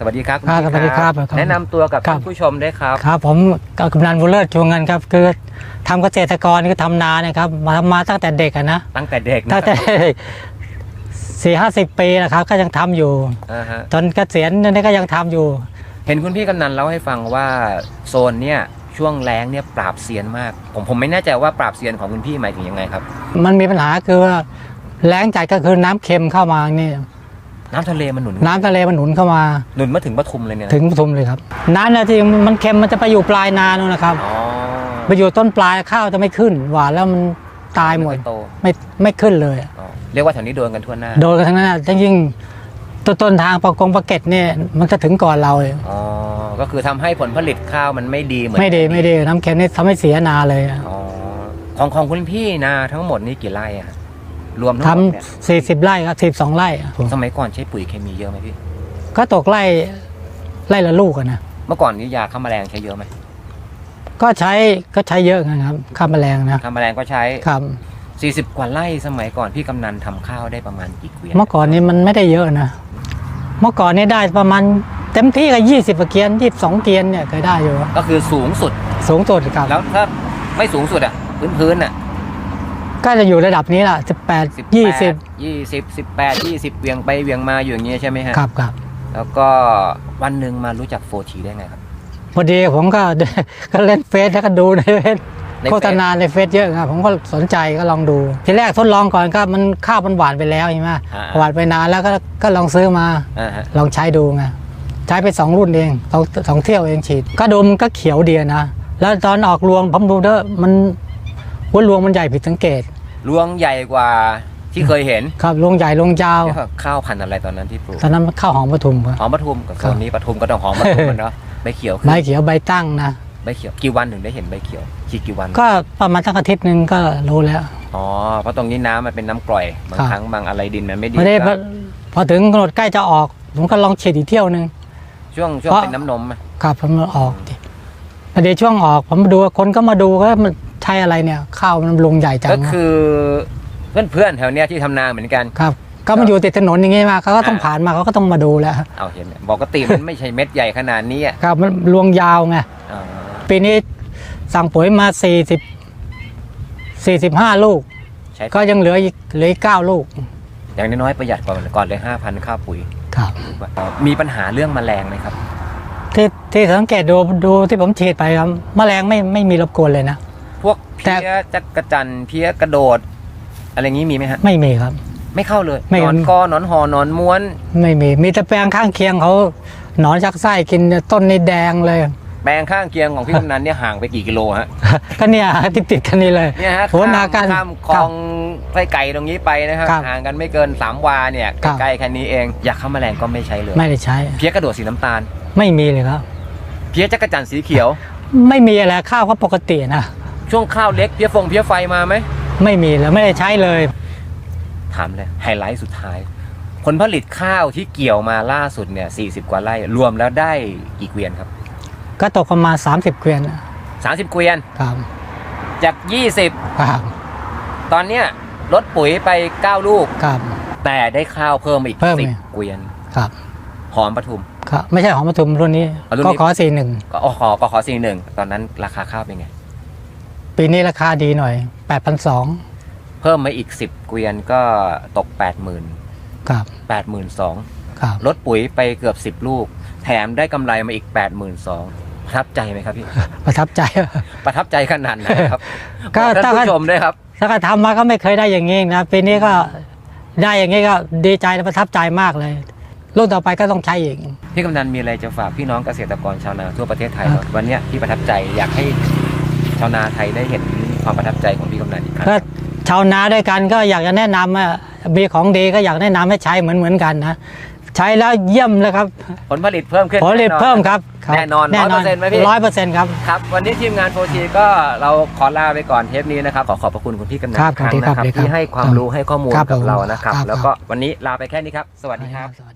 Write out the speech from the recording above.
สวัสดีครับณครับพี่สวัสดีครับครับแนะนำตัวกับครับ ท่านผู้ชมได้วยครับ ครับผมกำนันบุญเลิศชวงเงินครับ คือทำเกษตรกรคือทำนาเนี่ยครับมามาตั้งแต่เด็กอะนะตั้งแต่เด็กนะตั้งแต่สี่ห้าสิบปีนะครับ ก็ยังทำอยู่อ่าฮะจนเกษียณนี่ก็ยังทำอยู่ เห็นคุณพี่กำนันเล่าให้ฟังว่าโซนเนี่ยช่วงแล้งเนี่ยปราบเซียนมาก ผมผมไม่แน่ใจว่าปราบเซียนของคุณพี่หมายถึงยังไงครับมันมีปัญหาคือว่าแล้งจัดก็คือน้ำเค็มเข้ามานี่ น้ำทะเลมันหนุนน้ำทะเลมันหนุนเข้ามา หนุนมาถึงปทุมเลยเนี่ยนะถึงปทุมเลยครับน้ำเนี่ยที่มันเค็มมันจะไปอยู่ปลายนานู่นนะครับอ๋อไปอยู่ต้นปลายข้าวจะไม่ขึ้น หวานแล้วมันตายหมดไโตไม่ไม่ขึ้นเลยอ๋อเรียกว่าแถวนี้โดนกันทั่วหน้าโดนกันทั้งนั้นอะยิ่งต้นต้นทางปากงปากเกร็ดเนี่ยมันจะถึงก่อนเราเลยอ๋อก็คือทำให้ผลผลิตข้าวมันไม่ดีเหมือนไม่ดีไม่ดีน้ำเค็มนี่ทำให้เสียนาเลยอะอ๋อของของคุณพี่นาทั้งหมดนี่กี่ไร่อะ รวมทั้งทหมดเนี่ยำสี่สิบไร่ครับสิบสองไร่อะผมสมัยก่อนใช้ปุ๋ยเคมีเยอะไหมพี่ ก็ตกไร่ไร่ละลูกอะนะเมื่อก่อนนี้ยาฆ่าแมลงใช้เยอะไหมก็ใช้ก็ใช้เยอะนะครับข้ามแมลงนะฆ่าแมลงก็ใช้ ครับ40 กว่าไร่สมัยก่อนพี่กำนันทำข้าวได้ประมาณกี่เกวียนเมื่อก่อนนี้มันไม่ได้เยอะนะเมื่อก่อนนี้ได้ประมาณเต็มที่ก็ยี่สิบเกียนยี่สิบสองเกียนเนี่ยเคยได้อยู่ ก็คือสูงสุด สูงสุดครับแล้วถ้าไม่สูงสุดอะพื้นพื้นๆอะ ก็จะอยู่ระดับนี้แหละสิบแปด18ยี่สิบ20 18 20เวียงไปเวียงมาอยู่อย่างเงี้ยใช่ไหมฮะครับครับแล้วก็วันหนึ่งมารู้จักโฟทีได้ไงครับพอดีผมก็ก็เล่นเฟซแล้วก็ดูในเฟซในเฟซโฆษณาในเฟซเยอะครับผมก็สนใจก็ลองดู ทีแรกทดลองก่อนก็มันข้าวมันหวานไปแล้วใช่ไหมอ่าหวานไปนานแล้วก็ก็ลองซื้อมาอ่าฮะลองใช้ดูไงใช้ไปสองรุ่นเองสองสองเที่ยวเองฉีด ก็ดูมันก็เขียวดีนะ แล้วตอนออกรวงผมดูเด้อมันว่ารวงมันใหญ่ผิดสังเกต รวงใหญ่กว่าที่เคยเห็นครับรวงใหญ่รวงยาวแล้วก็ข้าวพันธุ์อะไรตอนนั้นที่ปลูกตอนนั้นมันข้าวหอมปทุมครับหอมปทุมกับโซนนี้ปทุมก็ต้องหอมปทุมมันเนาะใบเขียวคือใบเขียวใบตั้งนะใบเขียวกี่วันถึงได้เห็นใบเขียวฉีดกี่วัน ก็ประมาณตั้งอาทิตย์หนึ่งก็รู้แล้วอ๋อเพราะตรงนี้น้ำมันเป็นน้ำกร่อยบางครับครั้งบางอะไรดินมันไม่ดีไม่ได้พก็อพอถึงกำหนดใกล้จะออก ผมก็ลองฉีดอีกเที่ยวหนึ่งช่วงช่วงเพราะเป็นน้ำนมอะครับผมออกดิพอดีช่วงออกผมมาดูคนก็มาดูก็มัน ใช่อะไรเนี่ยข้าวมันลงใหญ่จังก็คือเพื่อนเพื่อนๆแถวเนี้ยที่ทำนาเหมือนกัน ครับ ก็มาอยู่ติดถนนอย่างงี้มาเขาก็ต้องผ่านมาเขาก็ต้องมาดูแล้วเอาเห็นปกติมันไม่ใช่เม็ดใหญ่ขนาดนี้อะครับมันลวงยาวไงอ่าปีนี้สั่งปุ๋ยมา40 45 ลูก ใช้ก็ยังเหลืออีกเหลืออีก9ลูกอย่างน้อยๆประหยัดกว่าก่อนเลยห้าพันค่าปุ๋ย ครับ มีปัญหาเรื่องแมลงไหมครับ ที่ที่สังเกตดูดูที่ผมฉีดไปครับแมลงไม่ไม่มีรบกวนเลยนะพ วกแต่เพี้ยจักระจันทร์เพี้ยกระโดด อะไรอย่างนี้มีไหมฮะ ไม่มีครับ ไม่เข้าเลยไม่หนอนกอหนอนหอหนอนม้วน ไม่มี มีแต่แปลงข้างเคียงเขาหนอนชักไส้กินต้นนี่แดงเลย แปลงข้างเคียงของพี่กำนันเนี่ยห่างไปกี่กิโลฮะก็เนี่ยติดติดๆกันนี่เลยเนี่ยฮะโหนาข้ามกันข้ามคลองไส้ไก่ตรงนี้ไปนะครับครับห่างกันไม่เกิน3วาเนี่ยครับใกล้ๆแค่นี้เองอยากเข้าแมลงก็ไม่ใช้เลย ไม่ได้ใช้ เพี้ยกระโดดสีน้ำตาล ไม่มีเลยครับ เพี้ยจักระจันทร์สีเขียว ไม่มีอะไรข้าวก็ปกตินะ ช่วงข้าวเล็กเพี้ยฟงเพี้ยไฟมาไหม ไม่มีเลยไม่ได้ใช้เลย ถามเลยไฮไลท์สุดท้าย ผลผลิตข้าวที่เกี่ยวมาล่าสุดเนี่ย40 กว่าไร่ รวมแล้วได้กี่เกวียนครับ ก็ตกประมาณ 30 เกวียน30 เกวียนครับ จากครับ20ตอนเนี้ยลดปุ๋ยไป 9 ลูกครับ แต่ได้ข้าวเพิ่มมาอีกเพิ่มอีก10เกวียน ครับหอมปทุม ครับ ไม่ใช่หอมปทุมรุ่นนี้ อ๋อรุ่นก็นี้ขอสี่หนึ่งก็อขอก็ขอสี่หนึ่งตอนนั้นราคาข้าวเป็นไง ปีนี้ราคาดีหน่อย 8 2 0เพิ่มมาอีก 10 เกวียนก็ตก 80,000 0ครับ 82,000ครับลดปุ๋ยไปเกือบ 10 ลูก แถมได้กำไรมาอีก 82,000ประทับใจไหมครับพี่ ประทับใจ ประทับใจขนาดไหนครับก็บอกท่านถ้า ผู้ชมด้วยครับ ถ้าก็ทำมาก็ไม่เคยได้อย่างนี้นะปีนี้ก็ได้อย่างนี้ก็ดีใจและประทับใจมากเลย รุ่นต่อไปก็ต้องใช้อีก พี่กำนันมีอะไรจะฝากพี่น้องเกษตรกรชาวนาทั่วประเทศไทยครับวันเนี้ยที่ประทับใจอยากให้ ชาวนาไทยได้เห็นความประทับใจของพี่กำนันอีกครั้งก็ชาวนาด้วยกันก็อยากจะแนะนำว่ามีของดีก็อยากแนะนำให้ใช้เหมือนเหมือนกันนะใช้แล้วเยี่ยมเลยครับผลผลิตเพิ่มขึ้นผลผลิตแน่นอนเพิ่มครับแน่นอนแน่นอน100%ไหมพี่ร้อยเปอร์เซ็นต์ครับครับ วันนี้ทีมงานโฟทีก็เราขอลาไปก่อนเทปนี้นะครับ ขอขอบพระคุณคุณพี่กำนันครับอีกครั้งสวัสดีนะคครัรับบสวัสดีครับที่ให้ความรู้ให้ข้อมูลครับกับผมเรานะครับครับ แล้วก็วันนี้ลาไปแค่นี้ครับ สวัสดีครับสวัสดี